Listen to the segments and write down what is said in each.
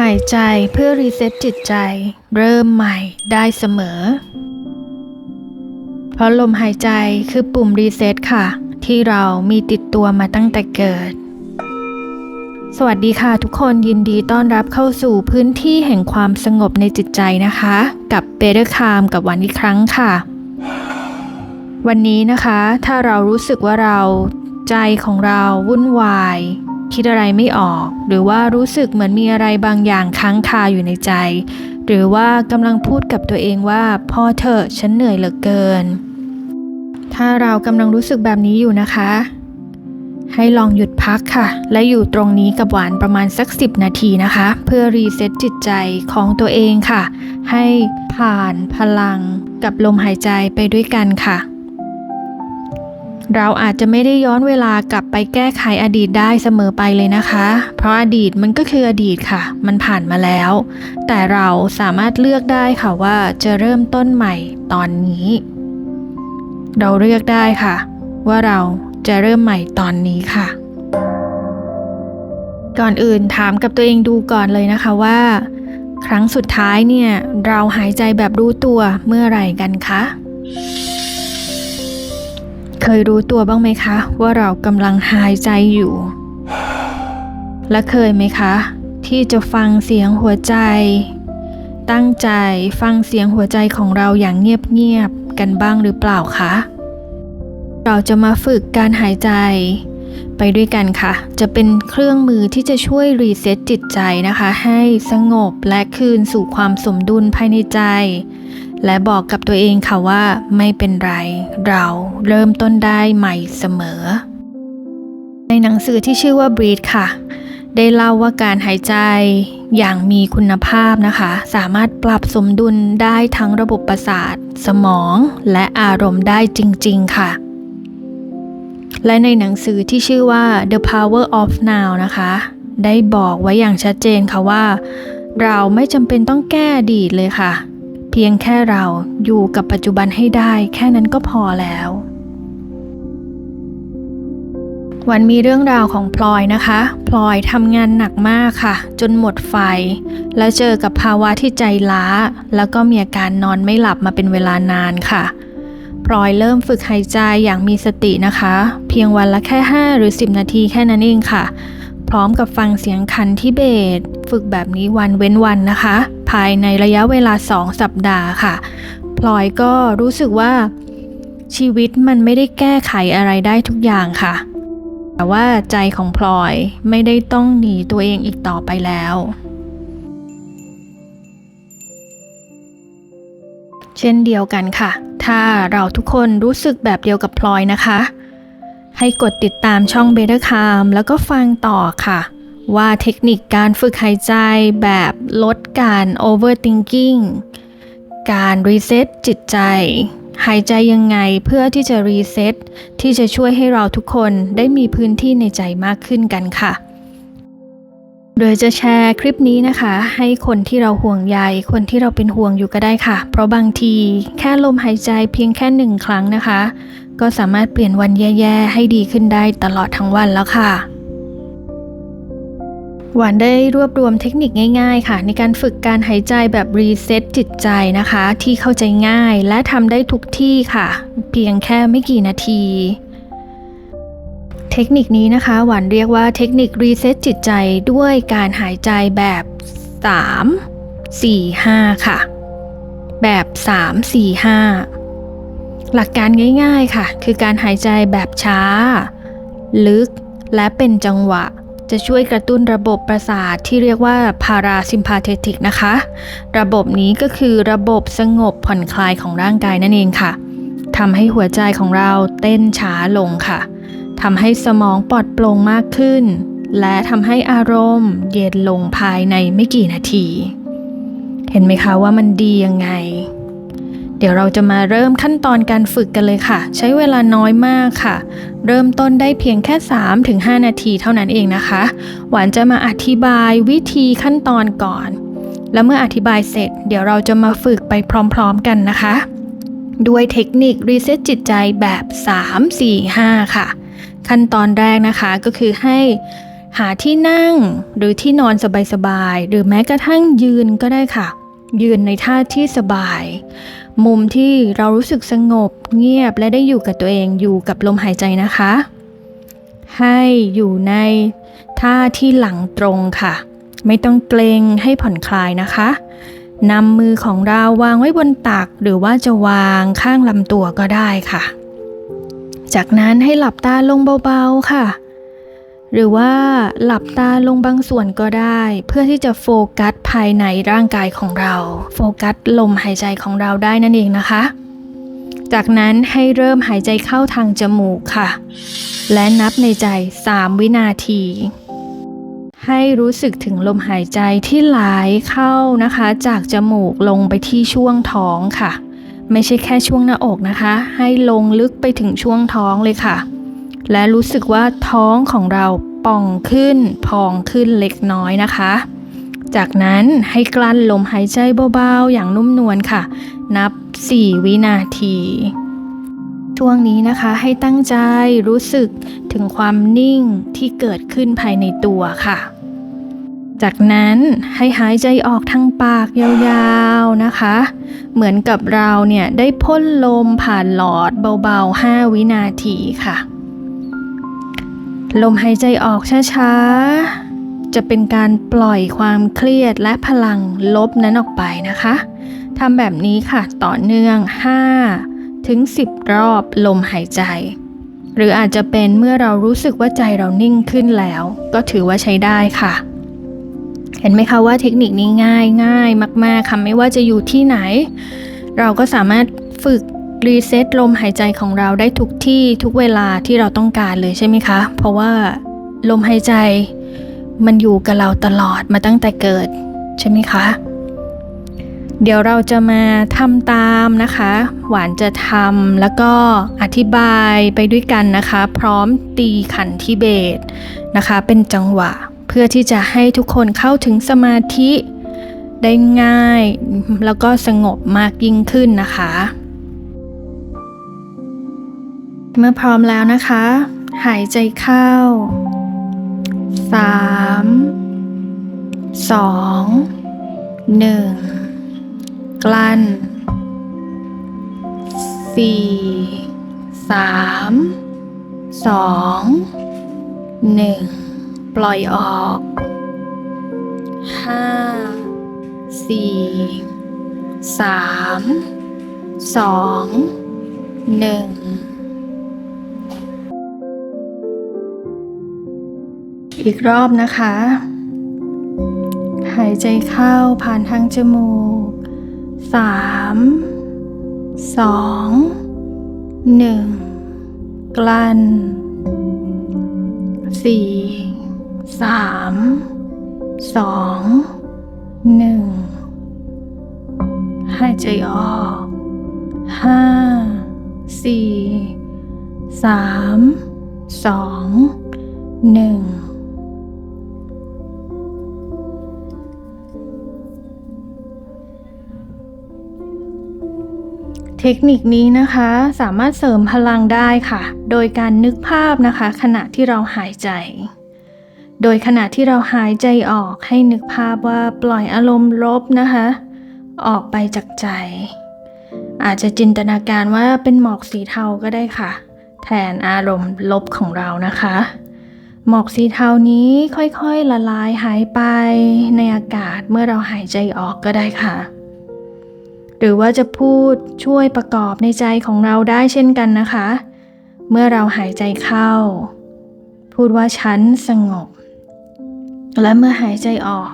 หายใจเพื่อรีเซ็ตจิตใจ เริ่มใหม่ได้เสมอ เพราะลมหายใจคือปุ่มรีเซ็ตค่ะ ที่เรามีติดตัวมาตั้งแต่เกิด สวัสดีค่ะทุกคนยินดีต้อนรับเข้าสู่พื้นที่แห่งความสงบในจิตใจนะคะ กับเบเ t อร์คามกับวันอีกครั้งค่ะ วันนี้นะคะ ถ้าเรารู้สึกว่าเราใจของเราวุ่นวาย คิดอะไรไม่ออก หรือว่ารู้สึกเหมือนมีอะไรบางอย่างค้างคาอยู่ในใจ หรือว่ากำลังพูดกับตัวเองว่าพ่อเธอฉันเหนื่อยเหลือเกิน ถ้าเรากำลังรู้สึกแบบนี้อยู่นะคะ ให้ลองหยุดพักค่ะ และอยู่ตรงนี้กับหวานประมาณสัก 10 นาทีนะคะ เพื่อรีเซ็ตจิตใจของตัวเองค่ะ ให้ผ่านพลังกับลมหายใจไปด้วยกันค่ะ เราอาจจะไม่ได้ย้อนเวลากลับไปแก้ไขอดีตได้เสมอไปเลยนะคะ เพราะอดีตมันก็คืออดีตค่ะ มันผ่านมาแล้ว แต่เราสามารถเลือกได้ค่ะว่าจะเริ่มต้นใหม่ตอนนี้ เราเลือกได้ค่ะ ว่าเราจะเริ่มใหม่ตอนนี้ค่ะ ก่อนอื่นถามกับตัวเองดูก่อนเลยนะคะว่า ครั้งสุดท้ายเนี่ย เราหายใจแบบรู้ตัวเมื่อไหร่กันคะ เคยรู้ตัวบ้างไหมคะ ว่าเรากำลังหายใจอยู่ และเคยไหมคะ ที่จะฟังเสียงหัวใจ ตั้งใจฟังเสียงหัวใจของเราอย่างเงียบๆกันบ้างหรือเปล่าคะ เราจะมาฝึกการหายใจ ไปด้วยกันค่ะ จะเป็นเครื่องมือที่จะช่วยรีเซ็ตจิตใจนะคะ ให้สงบและคืนสู่ความสมดุลภายในใจ และบอกกับตัวเองค่ะว่าไม่เป็นไร เราเริ่มต้นได้ใหม่เสมอ ในหนังสือที่ชื่อว่า Breathe ค่ะ ได้เล่าว่าการหายใจอย่างมีคุณภาพนะคะ สามารถปรับสมดุลได้ทั้งระบบประสาท สมอง และอารมณ์ได้จริง ๆ ค่ะ และในหนังสือที่ชื่อว่า The Power of Now นะคะ ได้บอกไว้อย่างชัดเจนค่ะว่า เราไม่จำเป็นต้องแก้อดีตเลยค่ะ เพียงแค่เราอยู่กับปัจจุบันให้ได้แค่นั้นก็พอแล้ว วันมีเรื่องราวของพลอยนะคะ พลอยทำงานหนักมากค่ะ จนหมดไฟ แล้วเจอกับภาวะที่ใจล้า แล้วก็มีอาการนอนไม่หลับมาเป็นเวลานานค่ะพลอยเริ่มฝึกหายใจอย่างมีสตินะคะ เพียงวันละแค่ 5 หรือ 10 นาทีแค่นั้นเองค่ะ พร้อมกับฟังเสียงคันที่เบสฝึกแบบนี้วันเว้นวันนะคะายในระยะเวลา 2 สัปดาห์ค่ะ พลอยก็รู้สึกว่าชีวิตมันไม่ได้แก้ไขอะไรได้ทุกอย่างค่ะ แต่ว่าใจของพลอยไม่ได้ต้องหนีตัวเองอีกต่อไปแล้ว เช่นเดียวกันค่ะ ถ้าเราทุกคนรู้สึกแบบเดียวกับพลอยนะคะ ให้กดติดตามช่อง Better Calm แล้วก็ฟังต่อค่ะ ว่าเทคนิคการฝึกหายใจแบบลดการ overthinking การรีเซ็ตจิตใจ หายใจยังไงเพื่อที่จะรีเซ็ตที่จะช่วยให้เราทุกคนได้มีพื้นที่ในใจมากขึ้นกันค่ะ โดยจะแชร์คลิปนี้นะคะ ให้คนที่เราห่วงใยคนที่เราเป็นห่วงอยู่ก็ได้ค่ะ เพราะบางทีแค่ลมหายใจเพียงแค่หนึ่งครั้งนะคะ ก็สามารถเปลี่ยนวันแย่ๆให้ดีขึ้นได้ตลอดทั้งวันแล้วค่ะ หวานได้รวบรวมเทคนิคง่ายๆ ค่ะ ในการฝึกการหายใจแบบรีเซ็ตจิตใจนะคะ ที่เข้าใจง่ายและทำได้ทุกที่ค่ะ เพียงแค่ไม่กี่นาที เทคนิคนี้นะคะ หวานเรียกว่าเทคนิครีเซ็ตจิตใจด้วยการหายใจแบบ 3 4 5 ค่ะ แบบ 3 4 5 หลักการง่ายๆค่ะ คือการหายใจแบบช้า ลึกและเป็นจังหวะ จะช่วยกระตุ้นระบบประสาทที่เรียกว่าพาราซิมพาเทติกนะคะ ระบบนี้ก็คือระบบสงบผ่อนคลายของร่างกายนั่นเองค่ะทำให้หัวใจของเราเต้นช้าลงค่ะทำให้สมองปลอดโปร่งมากขึ้น และทำให้อารมณ์เย็นลงภายในไม่กี่นาที เห็นไหมคะว่ามันดียังไง ดี๋ยวเราจะมาเริ่มขั้นตอนการฝึกกันเลยค่ะ ใช้เวลาน้อยมากค่ะ เริ่มต้นได้เพียงแค่ 3-5 นาทีเท่านั้นเองนะคะ หวานจะมาอธิบายวิธีขั้นตอนก่อน แล้วเมื่ออธิบายเสร็จ เดี๋ยวเราจะมาฝึกไปพร้อมๆกันนะคะ ด้วยเทคนิครีเซ็ตจิตใจแบบ 3 4 5 ค่ะ ขั้นตอนแรกนะคะก็คือให้หาที่นั่งหรือที่นอนสบายๆ หรือแม้กระทั่งยืนก็ได้ค่ะ ยืนในท่าที่สบาย มุมที่เรารู้สึกสงบเงียบและได้อยู่กับตัวเองอยู่กับลมหายใจนะคะ ให้อยู่ในท่าที่หลังตรงค่ะ ไม่ต้องเกรงให้ผ่อนคลายนะคะนำมือของเราวางไว้บนตัก หรือว่าจะวางข้างลำตัวก็ได้ค่ะ จากนั้นให้หลับตาลงเบาๆค่ะ หรือว่าหลับตาลงบางส่วนก็ได้ เพื่อที่จะโฟกัสภายในร่างกายของเรา โฟกัสลมหายใจของเราได้นั่นเองนะคะ จากนั้นให้เริ่มหายใจเข้าทางจมูกค่ะ และนับในใจ 3 วินาที ให้รู้สึกถึงลมหายใจที่ไหลเข้านะคะ จากจมูกลงไปที่ช่วงท้องค่ะ ไม่ใช่แค่ช่วงหน้าอกนะคะ ให้ลงลึกไปถึงช่วงท้องเลยค่ะ และรู้สึกว่าท้องของเราป่องขึ้น พองขึ้นเล็กน้อยนะคะ จากนั้นให้กลั้นลมหายใจเบาๆ อย่างนุ่มนวลค่ะ นับ 4 วินาที ช่วงนี้นะคะให้ตั้งใจรู้สึกถึงความนิ่งที่เกิดขึ้นภายในตัวค่ะ จากนั้นให้หายใจออกทางปากยาวๆนะคะ เหมือนกับเราเนี่ยได้พ่นลมผ่านหลอดเบาๆ 5 วินาทีค่ะ ลมหายใจออกช้าๆ จะเป็นการปล่อยความเครียดและพลังลบนั้นออกไปนะคะทำแบบนี้ค่ะต่อเนื่อง 5 ถึง 10 รอบลมหายใจ หรืออาจจะเป็นเมื่อเรารู้สึกว่าใจเรานิ่งขึ้นแล้ว ก็ถือว่าใช้ได้ค่ะ เห็นไหมคะว่าเทคนิคนี้ง่ายง่ายมาก ๆค่ะไม่ว่าจะอยู่ที่ไหน เราก็สามารถฝึก รีเซ็ตลมหายใจของเราได้ทุกที่ทุกเวลาที่เราต้องการเลยใช่ไหมคะ เพราะว่าลมหายใจมันอยู่กับเราตลอดมาตั้งแต่เกิดใช่ไหมคะ เดี๋ยวเราจะมาทำตามนะคะ หวานจะทำแล้วก็อธิบายไปด้วยกันนะคะ พร้อมตีขันทิเบตนะคะ เป็นจังหวะเพื่อที่จะให้ทุกคนเข้าถึงสมาธิได้ง่าย แล้วก็สงบมากยิ่งขึ้นนะคะ เมื่อพร้อมแล้วนะคะ หายใจเข้า 3 2 1 กลั้น 4 3 2 1 ปล่อยออก 5 4 3 2 1 อีกรอบนะคะ หายใจเข้าผ่านทางจมูก 3 2 1 กลั้น 4 3 2 1 หายใจออก 5 4 3 2 1 เทคนิคนี้นะคะสามารถเสริมพลังได้ค่ะ โดยการนึกภาพนะคะ ขณะที่เราหายใจ โดยขณะที่เราหายใจออกให้นึกภาพว่าปล่อยอารมณ์ลบนะคะ ออกไปจากใจ อาจจะจินตนาการว่าเป็นหมอกสีเทาก็ได้ค่ะ แทนอารมณ์ลบของเรานะคะ หมอกสีเทานี้ค่อยๆละลายหายไปในอากาศเมื่อเราหายใจออกก็ได้ค่ะ หรือว่าจะพูดช่วยประกอบในใจของเราได้เช่นกันนะคะ เมื่อเราหายใจเข้า พูดว่าฉันสงบ และเมื่อหายใจออก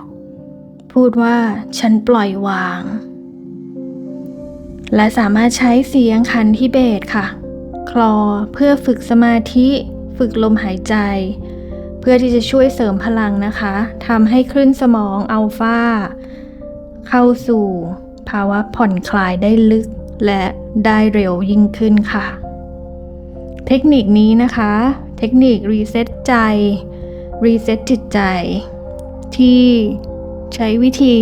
พูดว่าฉันปล่อยวาง และสามารถใช้เสียงขันทิเบตค่ะ คลอเพื่อฝึกสมาธิฝึกลมหายใจ เพื่อที่จะช่วยเสริมพลังนะคะทำให้คลื่นสมองอัลฟาเข้าสู่ ภาวะผ่อนคลายได้ลึกและได้เร็วยิ่งขึ้นค่ะ เทคนิคนี้นะคะ เทคนิครีเซ็ตใจ รีเซ็ตจิตใจ ที่ใช้วิธี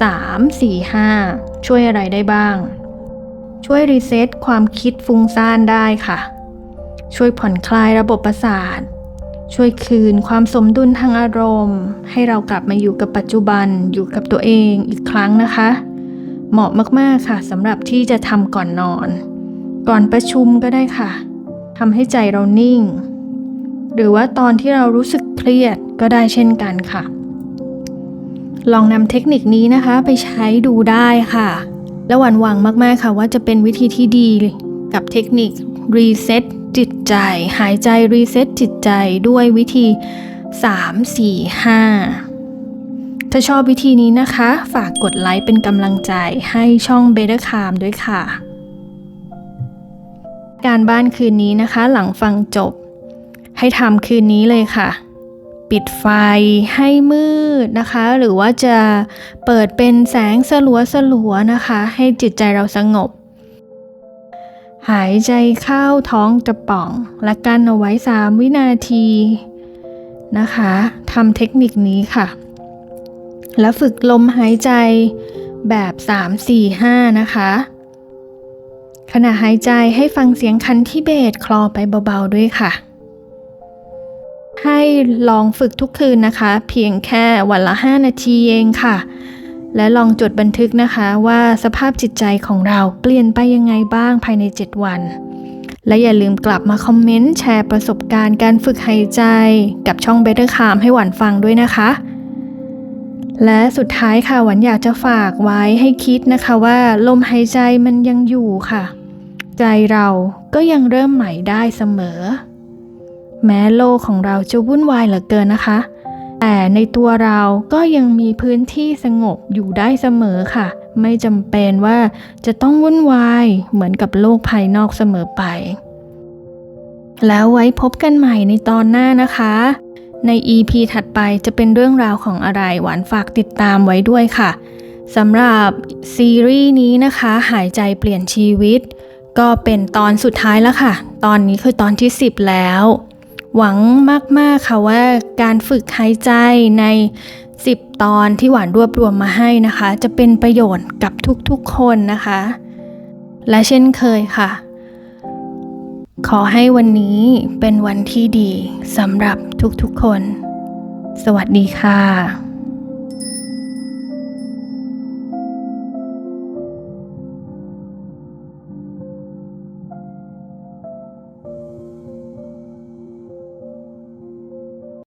3 4 5 ช่วยอะไรได้บ้าง ช่วยรีเซ็ตความคิดฟุ้งซ่านได้ค่ะ ช่วยผ่อนคลายระบบประสาท ช่วยคืนความสมดุลทางอารมณ์ ให้เรากลับมาอยู่กับปัจจุบันอยู่กับตัวเองอีกครั้งนะคะ เหมาะมากๆค่ะสำหรับที่จะทำก่อนนอน ก่อนประชุมก็ได้ค่ะทำให้ใจเรานิ่ง หรือว่าตอนที่เรารู้สึกเครียดก็ได้เช่นกันค่ะ ลองนำเทคนิคนี้นะคะไปใช้ดูได้ค่ะ และหวั่นหวังมากๆค่ะว่าจะเป็นวิธีที่ดีกับเทคนิครีเซ็ตจิตใจ หายใจรีเซ็ตจิตใจด้วยวิธี 3 4 5 ถ้าชอบวิธีนี้นะคะ ฝากกดไลค์เป็นกำลังใจให้ช่อง Better Calm ด้วยค่ะ การบ้านคืนนี้นะคะ หลังฟังจบ ให้ทำคืนนี้เลยค่ะ ปิดไฟให้มืดนะคะ หรือว่าจะเปิดเป็นแสงสลัวสลัวนะคะ ให้จิตใจเราสงบ หายใจเข้าท้องจะป่อง และกันเอาไว้ 3 วินาทีนะคะทำเทคนิคนี้ค่ะ แล้วฝึกลมหายใจแบบ 3 4 5 นะคะ ขณะหายใจให้ฟังเสียงคันที่เบสคลอไปเบาๆด้วยค่ะ ให้ลองฝึกทุกคืนนะคะ เพียงแค่วันละ 5 นาทีเองค่ะ และลองจดบันทึกนะคะว่าสภาพจิตใจของเราเปลี่ยนไปยังไงบ้างภายใน 7 วัน และอย่าลืมกลับมาคอมเมนต์แชร์ประสบการณ์การฝึกหายใจ กับช่อง Better Calm ให้หวานฟังด้วยนะคะ และสุดท้ายค่ะหวันอยากจะฝากไว้ให้คิดนะคะว่าลมหายใจมันยังอยู่ค่ะ ใจเราก็ยังเริ่มใหม่ได้เสมอ แม้โลกของเราจะวุ่นวายเหลือเกินนะคะ แต่ในตัวเราก็ยังมีพื้นที่สงบอยู่ได้เสมอค่ะ ไม่จำเป็นว่าจะต้องวุ่นวายเหมือนกับโลกภายนอกเสมอไป แล้วไว้พบกันใหม่ในตอนหน้านะคะ ใน EP ถัดไปจะเป็นเรื่องราวของอะไรหวานฝากติดตามไว้ด้วยค่ะสำหรับซีรีส์นี้นะคะ หายใจเปลี่ยนชีวิต ก็เป็นตอนสุดท้ายแล้วค่ะ ตอนนี้คือตอนที่ 10 แล้ว หวังมาก ๆ ค่ะว่าการฝึกหายใจใน 10 ตอนที่หวานรวบรวมมาให้นะคะ จะเป็นประโยชน์กับทุก ๆ คนนะคะ และเช่นเคยค่ะ ขอให้วันนี้เป็นวันที่ดีสำหรับทุกๆคน สวัสดีค่ะ